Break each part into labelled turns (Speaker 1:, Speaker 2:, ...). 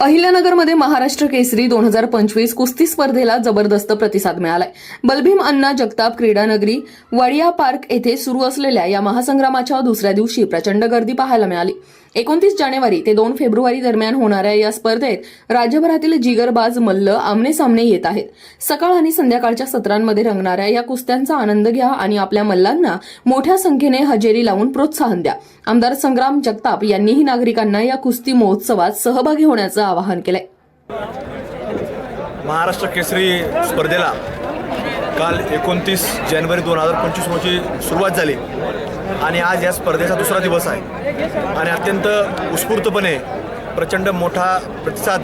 Speaker 1: अहिल्यानगरमध्ये महाराष्ट्र केसरी दोन हजार पंचवीस कुस्ती स्पर्धेला जबरदस्त प्रतिसाद मिळालाय. बलभीम अण्णा जगताप क्रीडानगरी वडिया पार्क येथे सुरू असलेल्या या महासंग्रामाच्या दुसऱ्या दिवशी प्रचंड गर्दी पाहायला मिळाली. एकोणतीस जानेवारी ते दोन फेब्रुवारी दरम्यान होणाऱ्या या स्पर्धेत राज्यभरातील जिगरबाज मल्ल आमने सामने येत आहेत. सकाळ आणि संध्याकाळच्या सत्रांमध्ये रंगणाऱ्या या कुस्त्यांचा आनंद घ्या आणि आपल्या मल्लांना मोठ्या संख्येने हजेरी लावून प्रोत्साहन द्या. आमदार संग्राम जगताप यांनीही नागरिकांना या कुस्ती महोत्सवात सहभागी होण्याचं आवाहन केलंय.
Speaker 2: महाराष्ट्र केसरी स्पर्धेला काल एकोणतीस जानेवारी दोन हजार पंचवीस रोजी सुरुवात झाली. आणि आज या स्पर्धेचा दुसरा दिवस आहे. आणि अत्यंत उत्स्फूर्तपणे प्रचंड मोठा प्रतिसाद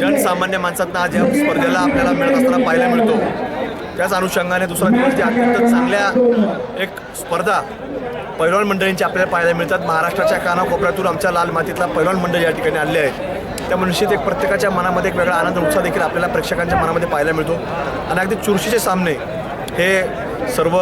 Speaker 2: जनसामान्य माणसांना आज या स्पर्धेला आपल्याला मिळत असताना पाहायला मिळतो. त्याच अनुषंगाने दुसरा दिवस ते अत्यंत चांगल्या एक स्पर्धा पैलवान मंडळींची आपल्याला पाहायला मिळतात. महाराष्ट्राच्या कानाकोपऱ्यातून आमच्या लाल मातीतला पैलवान मंडळ या ठिकाणी आले आहेत त्यामुळे निश्चित एक प्रत्येकाच्या मनामध्ये एक वेगळा आनंद उत्साह देखील आपल्याला प्रेक्षकांच्या मनामध्ये पाहायला मिळतो. आणि अगदी चुरशीचे सामने हे सर्व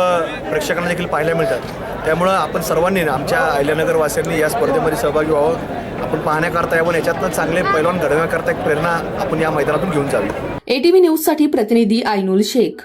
Speaker 2: प्रेक्षकांना देखील पाहायला मिळतात. त्यामुळं आपण सर्वांनी ना, आमच्या अहिल्यानगरवासियांनी या स्पर्धेमध्ये सहभागी व्हावं. आपण पाहण्याकरता यावं याच्यातनं चांगले पैलवान घडवण्याकरता एक प्रेरणा आपण या मैदानातून घेऊन जावी.
Speaker 1: एटीव्ही न्यूजसाठी प्रतिनिधी आयनुल शेख.